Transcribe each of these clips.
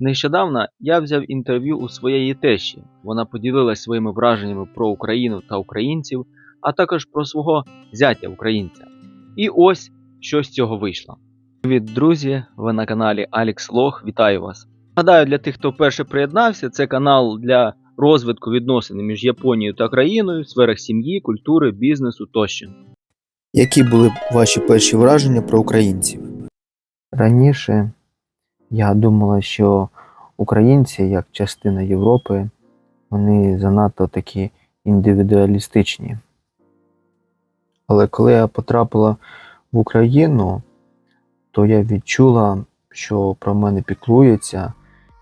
Нещодавно я взяв інтерв'ю у своєї тещі. Вона поділилась своїми враженнями про Україну та українців, а також про свого зятя українця. І ось що з цього вийшло. Привіт, друзі! Ви на каналі Алекс Лох. Вітаю вас! Нагадаю, для тих, хто вперше приєднався, це канал для розвитку відносин між Японією та країною в сферах сім'ї, культури, бізнесу тощо. Які були ваші перші враження про українців? Раніше я думала, що українці, як частина Європи, вони занадто такі індивідуалістичні. Але коли я потрапила в Україну, то я відчула, що про мене піклуються,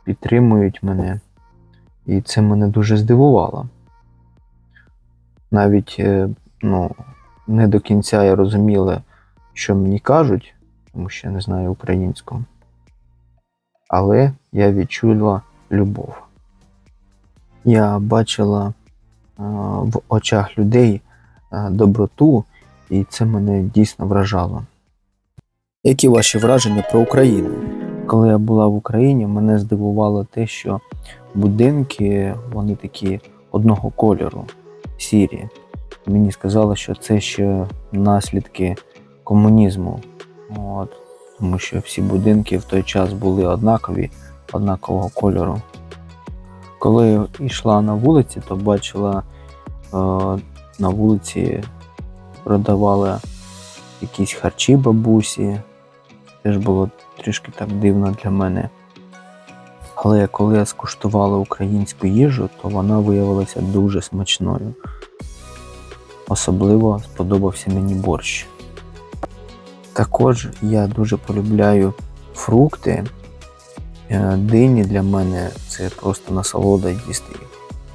підтримують мене, і це мене дуже здивувало. Навіть е, ну, не до кінця я розуміла, що мені кажуть, тому що я не знаю українську. Але я відчула любов. Я бачила а, в очах людей а, доброту, і це мене дійсно вражало. Які ваші враження про Україну? Коли я була в Україні, мене здивувало те, що будинки вони такі одного кольору, сірі. Мені сказали, що це ще наслідки комунізму. От, тому що всі будинки в той час були однакові, однакового кольору. Коли йшла на вулиці, то бачила е, на вулиці продавали якісь харчі бабусі. Теж було трішки так дивно для мене. Але коли я скуштувала українську їжу, то вона виявилася дуже смачною. Особливо сподобався мені борщ. Також я дуже полюбляю фрукти. Е, Дині для мене це просто насолода їсти.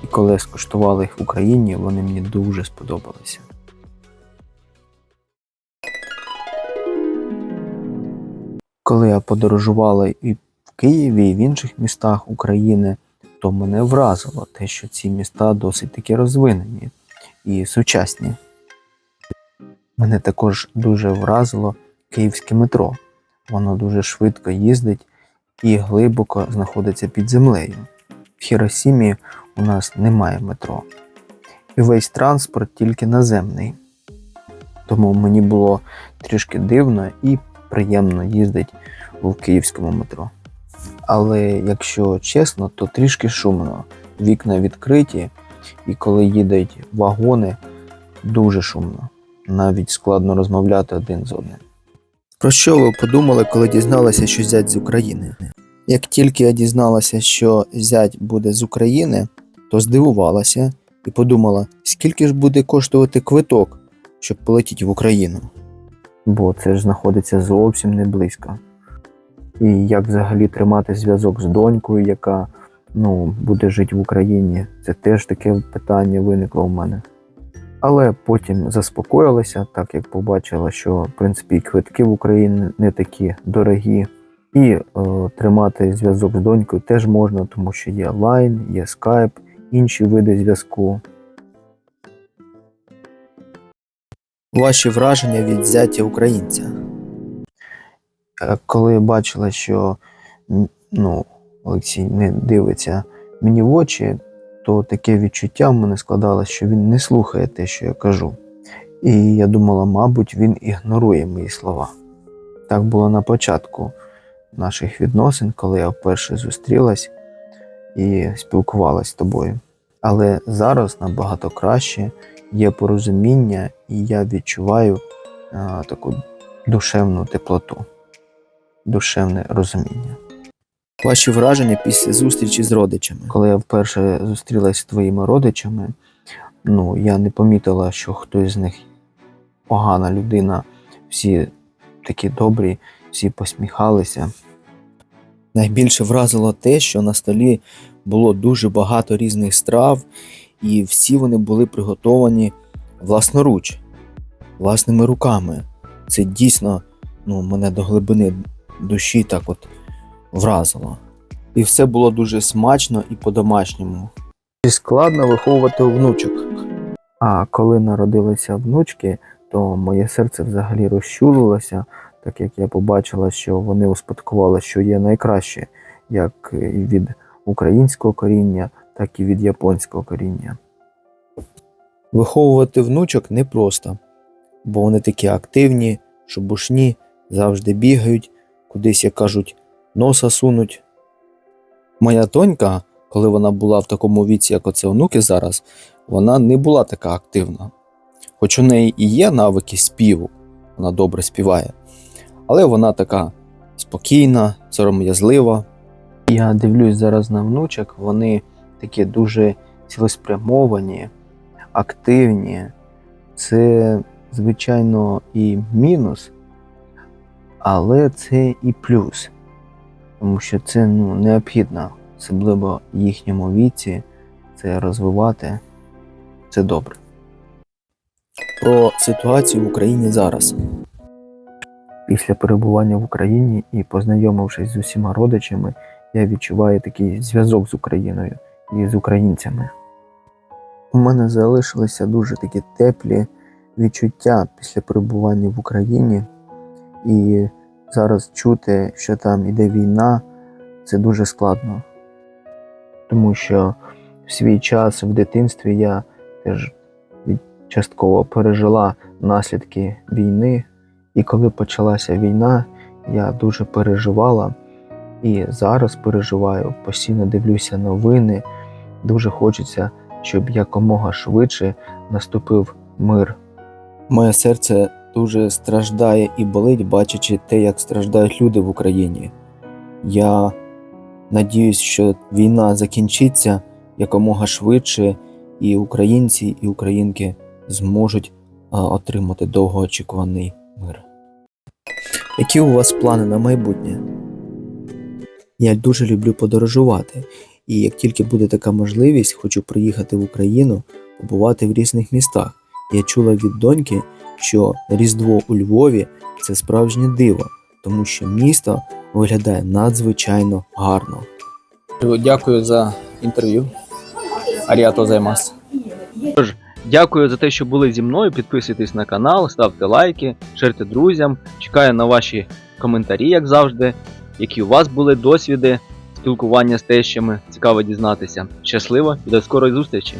І коли я скуштувала їх в Україні, вони мені дуже сподобалися. Коли я подорожувала і в Києві, і в інших містах України, то мене вразило те, що ці міста досить таки розвинені і сучасні. Мене також дуже вразило київське метро. Воно дуже швидко їздить і глибоко знаходиться під землею. В Хіросімі у нас немає метро. І весь транспорт тільки наземний. Тому мені було трішки дивно і приємно їздити у київському метро. Але якщо чесно, то трішки шумно. Вікна відкриті, і коли їдуть вагони, дуже шумно. Навіть складно розмовляти один з одним. Про що ви подумали, коли дізналися, що зять з України? Як тільки я дізналася, що зять буде з України, то здивувалася і подумала, скільки ж буде коштувати квиток, щоб полетіти в Україну. Бо це ж знаходиться зовсім не близько. І як взагалі тримати зв'язок з донькою, яка ну, буде жити в Україні, це теж таке питання виникло у мене. Але потім заспокоїлася, так як побачила, що в принципі квитки в Україні не такі дорогі. І е, тримати зв'язок з донькою теж можна, тому що є Line, є Skype, інші види зв'язку. Ваші враження від зяття українця. Е, Коли бачила, що ну, Олексій не дивиться мені в очі, то таке відчуття в мене складалося, що він не слухає те, що я кажу. І я думала, мабуть, він ігнорує мої слова. Так було на початку наших відносин, коли я вперше зустрілась і спілкувалась з тобою. Але зараз набагато краще є порозуміння, і я відчуваю а, таку душевну теплоту, душевне розуміння. Ваші враження після зустрічі з родичами. Коли я вперше зустрілася з твоїми родичами, ну я не помітила, що хтось з них погана людина. Всі такі добрі, всі посміхалися. Найбільше вразило те, що на столі було дуже багато різних страв, і всі вони були приготовані власноруч, власними руками. Це дійсно ну, мене до глибини душі так от вразило. І все було дуже смачно і по-домашньому. І складно виховувати внучок. А коли народилися внучки, то моє серце взагалі розчулилося, так як я побачила, що вони успадкували, що є найкраще як і від українського коріння, так і від японського коріння. Виховувати внучок непросто, бо вони такі активні, шубушні, завжди бігають, кудись, як кажуть, носа сунуть. Моя донька, коли вона була в такому віці, як оце онуки зараз, вона не була така активна. Хоч у неї і є навики співу, вона добре співає, але вона така спокійна, сором'язлива. Я дивлюсь зараз на внучок, вони такі дуже цілеспрямовані, активні. Це, звичайно, і мінус, але це і плюс, тому що це ну, необхідно, особливо в їхньому віці, це розвивати. Це добре. Про ситуацію в Україні зараз. Після перебування в Україні і познайомившись з усіма родичами, я відчуваю такий зв'язок з Україною і з українцями. У мене залишилися дуже такі теплі відчуття після перебування в Україні, і зараз чути, що там іде війна, це дуже складно. Тому що в свій час в дитинстві я теж частково пережила наслідки війни. І коли почалася війна, я дуже переживала і зараз переживаю, постійно дивлюся новини. Дуже хочеться, щоб якомога швидше наступив мир. Моє серце дуже страждає і болить, бачачи те, як страждають люди в Україні. Я надіюсь, що війна закінчиться якомога швидше, і українці і українки зможуть отримати довгоочікуваний мир. Які у вас плани на майбутнє? Я дуже люблю подорожувати, і як тільки буде така можливість, хочу приїхати в Україну, побувати в різних містах. Я чула від доньки, що Різдво у Львові це справжнє диво, тому що місто виглядає надзвичайно гарно. Дякую за інтерв'ю. Аріато займас. Дякую за те, що були зі мною. Підписуйтесь на канал, ставте лайки, шерте друзям. Чекаю на ваші коментарі, як завжди, які у вас були досвіди спілкування з тещами. Цікаво дізнатися. Щасливо і до скорої зустрічі!